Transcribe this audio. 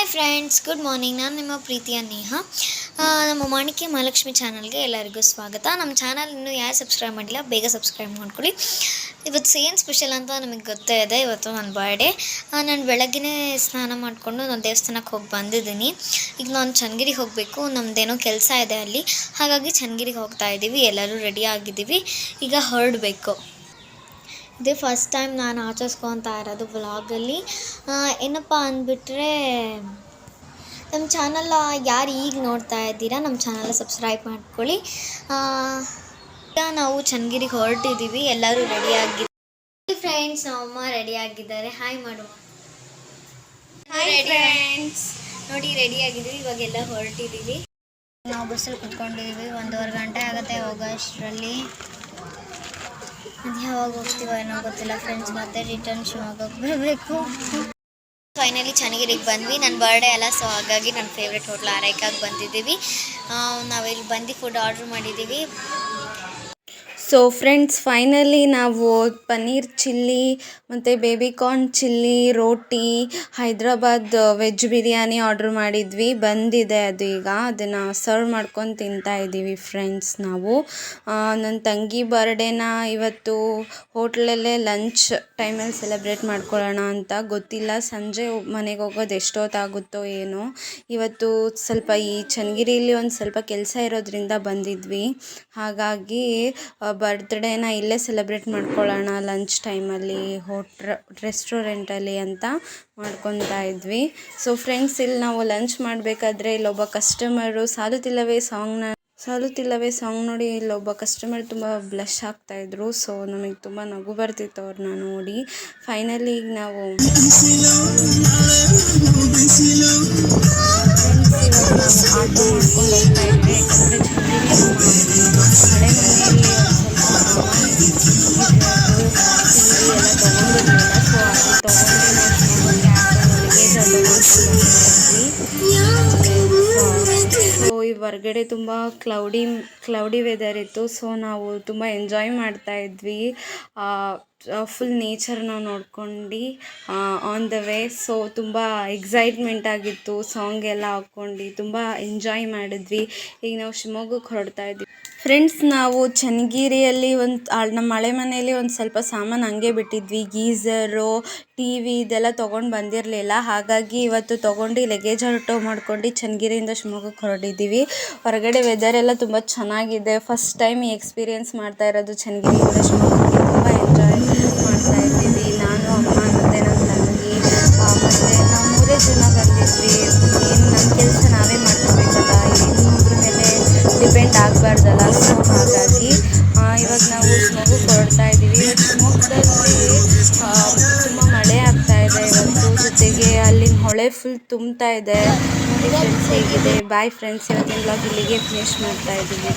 Hi friends good morning ನಾನು ನಿಮ್ಮ ಪ್ರೀತಿಯ ನೇಹ. ನಮ್ಮ ಮಾಣಿಕ್ಯ ಮಹಾಲಕ್ಷ್ಮಿ ಚಾನಲ್ಗೆ ಎಲ್ಲರಿಗೂ ಸ್ವಾಗತ. ನಮ್ಮ ಚಾನಲ್ ಇನ್ನೂ ಯಾರು ಸಬ್ಸ್ಕ್ರೈಬ್ ಮಾಡಿಲ್ಲ, ಬೇಗ ಸಬ್ಸ್ಕ್ರೈಬ್ ಮಾಡ್ಕೊಳ್ಳಿ. ಇವತ್ತು ಏನು ಸ್ಪೆಷಲ್ ಅಂತ ನಮಗೆ ಗೊತ್ತೇ ಇದೆ. ಇವತ್ತು ನನ್ನ ಬರ್ಡೇ ನಾನು ಬೆಳಗ್ಗೆನೇ ಸ್ನಾನ ಮಾಡಿಕೊಂಡು ನಾನು ದೇವಸ್ಥಾನಕ್ಕೆ ಹೋಗಿ ಬಂದಿದ್ದೀನಿ. ಈಗ ನಾನು ಚನ್ನಗಿರಿಗೆ ಹೋಗಬೇಕು. ನಮ್ಮದೇನೋ ಕೆಲಸ ಇದೆ ಅಲ್ಲಿ. ಹಾಗಾಗಿ ಚನ್ನಗಿರಿಗೆ ಹೋಗ್ತಾ ಇದ್ದೀವಿ ಎಲ್ಲರೂ ರೆಡಿ ಆಗಿದ್ದೀವಿ. ಈಗ ಹೊರಡಬೇಕು. ಇದೇ ಫಸ್ಟ್ ಟೈಮ್ ನಾನು ಆಚರಿಸ್ಕೊತಾ ಇರೋದು ವ್ಲಾಗಲ್ಲಿ ಏನಪ್ಪ ಅಂದ್ಬಿಟ್ರೆ ನಮ್ಮ ಚಾನಲ್ ಯಾರು ಈಗ ನೋಡ್ತಾ ಇದ್ದೀರಾ ನಮ್ಮ ಚಾನಲ್ ಸಬ್ಸ್ಕ್ರೈಬ್ ಮಾಡ್ಕೊಳ್ಳಿ. ಈಗ ನಾವು ಚನ್ನಗಿರಿಗೆ ಹೊರಟಿದ್ದೀವಿ ಎಲ್ಲರೂ ರೆಡಿಯಾಗಿ ಫ್ರೆಂಡ್ಸ್ ನಮ್ಮಮ್ಮ ರೆಡಿ ಆಗಿದ್ದಾರೆ. ಹಾಯ್ ಮಾಡು. ಫ್ರೆಂಡ್ಸ್ ನೋಡಿ ರೆಡಿಯಾಗಿದ್ದೀವಿ ಇವಾಗೆಲ್ಲ ಹೊರಟಿದ್ದೀವಿ ನಾವು ಬಸ್ಸಲ್ಲಿ ಕುತ್ಕೊಂಡಿದ್ದೀವಿ ಒಂದೂವರೆ ಗಂಟೆ ಆಗುತ್ತೆ ಹೋಗೋ ಅಷ್ಟರಲ್ಲಿ ಅದು ಯಾವಾಗ ಹೋಗ್ತೀವೋ ಏನೋ ಗೊತ್ತಿಲ್ಲ ಫ್ರೆಂಡ್ಸ್ ಮತ್ತೆ ರಿಟರ್ನ್ ಶಿವಮೊಗ್ಗಕ್ಕೆ ಬರಬೇಕು. ಫೈನಲಿ ಚನ್ನಗಿರಿಗೆ ಬಂದ್ವಿ. ನನ್ನ ಬರ್ಡೇ ಅಲ್ಲ ಸೊ ಹಾಗಾಗಿ ನನ್ನ ಫೇವ್ರೆಟ್ ಹೋಟ್ಲ್ ಆರೈಕಾಗಿ ಬಂದಿದ್ದೀವಿ. ನಾವಿಲ್ಲಿ ಬಂದು ಫುಡ್ ಆರ್ಡ್ರ್ ಮಾಡಿದ್ದೀವಿ. ಸೊ ಫ್ರೆಂಡ್ಸ್ ಫೈನಲಿ ನಾವು ಪನ್ನೀರ್ ಚಿಲ್ಲಿ ಮತ್ತು ಬೇಬಿಕಾರ್ನ್ ಚಿಲ್ಲಿ ರೋಟಿ, ಹೈದ್ರಾಬಾದ್ ವೆಜ್ ಬಿರಿಯಾನಿ ಆರ್ಡ್ರ್ ಮಾಡಿದ್ವಿ. ಬಂದಿದೆ ಅದು ಈಗ. ಅದನ್ನು ಸರ್ವ್ ಮಾಡ್ಕೊಂಡು ತಿಂತಾ ಇದ್ದೀವಿ ಫ್ರೆಂಡ್ಸ್ ನಾವು. ನನ್ನ ತಂಗಿ ಬರ್ಡೇನ ಇವತ್ತು ಹೋಟ್ಲಲ್ಲೇ ಲಂಚ್ ಟೈಮಲ್ಲಿ ಸೆಲೆಬ್ರೇಟ್ ಮಾಡ್ಕೊಳ್ಳೋಣ ಅಂತ. ಗೊತ್ತಿಲ್ಲ, ಸಂಜೆ ಮನೆಗೆ ಹೋಗೋದು ಎಷ್ಟೊತ್ತಾಗುತ್ತೋ ಏನೋ. ಇವತ್ತು ಸ್ವಲ್ಪ ಈ ಚನ್ನಗಿರಿಯಲ್ಲಿ ಒಂದು ಸ್ವಲ್ಪ ಕೆಲಸ ಇರೋದ್ರಿಂದ ಬಂದಿದ್ವಿ. ಹಾಗಾಗಿ ಬರ್ತ್ಡೇನ ಇಲ್ಲೇ ಸೆಲೆಬ್ರೇಟ್ ಮಾಡ್ಕೊಳ್ಳೋಣ ಲಂಚ್ ಟೈಮಲ್ಲಿ ಹೋಟ್ ರೆಸ್ಟೋರೆಂಟಲ್ಲಿ ಅಂತ ಮಾಡ್ಕೊತಾ ಇದ್ವಿ ಸೊ ಫ್ರೆಂಡ್ಸ್ ಇಲ್ಲಿ ನಾವು ಲಂಚ್ ಮಾಡಬೇಕಾದ್ರೆ ಇಲ್ಲೊಬ್ಬ ಕಸ್ಟಮರು ಸಾಲುತ್ತಿಲ್ಲವೇ ಸಾಂಗ್ನ ಸಾಲುತ್ತಿಲ್ಲವೇ ಸಾಂಗ್ ನೋಡಿ ಇಲ್ಲೊಬ್ಬ ಕಸ್ಟಮರ್ ತುಂಬ ಬ್ಲಶ್ ಆಗ್ತಾಯಿದ್ರು ಸೊ ನಮಗೆ ತುಂಬ ನಗು ಬರ್ತಿತ್ತು ಅವ್ರನ್ನ ನೋಡಿ ಫೈನಲಿ ಈಗ ನಾವು ಆಟೋ ಮಾಡ್ಕೊಂಡು ಹೋಗ್ತಾ ಇದ್ವಿ ಸೊ ಈ ಹೊರ್ಗಡೆ ತುಂಬ ಕ್ಲೌಡಿ ಕ್ಲೌಡಿ ವೆದರ್ ಇತ್ತು. ಸೊ ನಾವು ತುಂಬ ಎಂಜಾಯ್ ಮಾಡ್ತಾ ಇದ್ವಿ. ಫುಲ್ ನೇಚರ್ನ ನೋಡ್ಕೊಂಡು ಆನ್ ದ ವೇ ಸೊ ತುಂಬ ಎಕ್ಸೈಟ್ಮೆಂಟ್ ಆಗಿತ್ತು. ಸಾಂಗ್ ಎಲ್ಲ ಹಾಕ್ಕೊಂಡು ತುಂಬ ಎಂಜಾಯ್ ಮಾಡಿದ್ವಿ. ಈಗ ನಾವು ಶಿವಮೊಗ್ಗಕ್ಕೆ ಹೊರಡ್ತಾ ಇದ್ವಿ. ಫ್ರೆಂಡ್ಸ್ ನಾವು ಚನ್ನಗಿರಿಯಲ್ಲಿ ಒಂದು ನಮ್ಮ ಮಳೆ ಮನೆಯಲ್ಲಿ ಒಂದು ಸ್ವಲ್ಪ ಸಾಮಾನು ಹಂಗೆ ಬಿಟ್ಟಿದ್ವಿ. ಗೀಝರು ಟಿ ವಿ ಇದೆಲ್ಲ ತೊಗೊಂಡು ಬಂದಿರಲಿಲ್ಲ. ಹಾಗಾಗಿ ಇವತ್ತು ತೊಗೊಂಡು ಲಗೇಜ್ ಆಟೋ ಮಾಡ್ಕೊಂಡು ಚನ್ನಗಿರಿಯಿಂದ ಶಿವಮೊಗ್ಗಕ್ಕೆ ಹೊರಟಿದ್ದೀವಿ. ಹೊರಗಡೆ ವೆದರ್ ಎಲ್ಲ ತುಂಬ ಚೆನ್ನಾಗಿದೆ. ಫಸ್ಟ್ ಟೈಮ್ ಈ ಎಕ್ಸ್ಪೀರಿಯೆನ್ಸ್ ಮಾಡ್ತಾ ಇರೋದು ಚನ್ನಗಿರಿಯಿಂದ ಶಿವಮೊಗ್ಗಕ್ಕೆ. ತುಂಬ ಎಂಜಾಯ್ ಮಾಡ್ತಾ ಇದ್ದೀವಿ. ನಾನು, ಅಮ್ಮ ಮತ್ತು ನನ್ನ ತಂಗಿ ಮತ್ತು ನಾವು ಮೂರೇ ಜನ ಬಂದಿದ್ವಿ ಏನು ನಮ್ಮ ಕೆಲಸ ನಾವೇ ಮಾಡ್ಕೋಬೇಕಲ್ಲ ಇನ್ನೊಬ್ಬರ ಮೇಲೆ ಡಿಪೆಂಡ್ ಆಗಬಾರ್ದಲ್ಲ. ಸೊ ಹಾಗಾಗಿ ಇವಾಗ ನಾವು ಮಗು ಹೊರಡ್ತಾ ಇದ್ದೀವಿ. ಶಿವಮೊಗ್ಗದಲ್ಲಿ ತುಂಬ ಮಳೆ ಆಗ್ತಾ ಇದೆ ಇವತ್ತು. ಜೊತೆಗೆ ಅಲ್ಲಿನ ಹೊಳೆ ಫುಲ್ ತುಂಬ್ತಾ ಇದೆ. ಫ್ರೆಂಡ್ಸ್ ಹೇಗಿದೆ? ಬಾಯ್ ಫ್ರೆಂಡ್ಸ್ ಇವತ್ತಿನ ಬ್ಲಾಗ್ ಇಲ್ಲಿಗೆ ಫಿನಿಶ್ ಮಾಡ್ತಾ ಇದ್ದೀವಿ.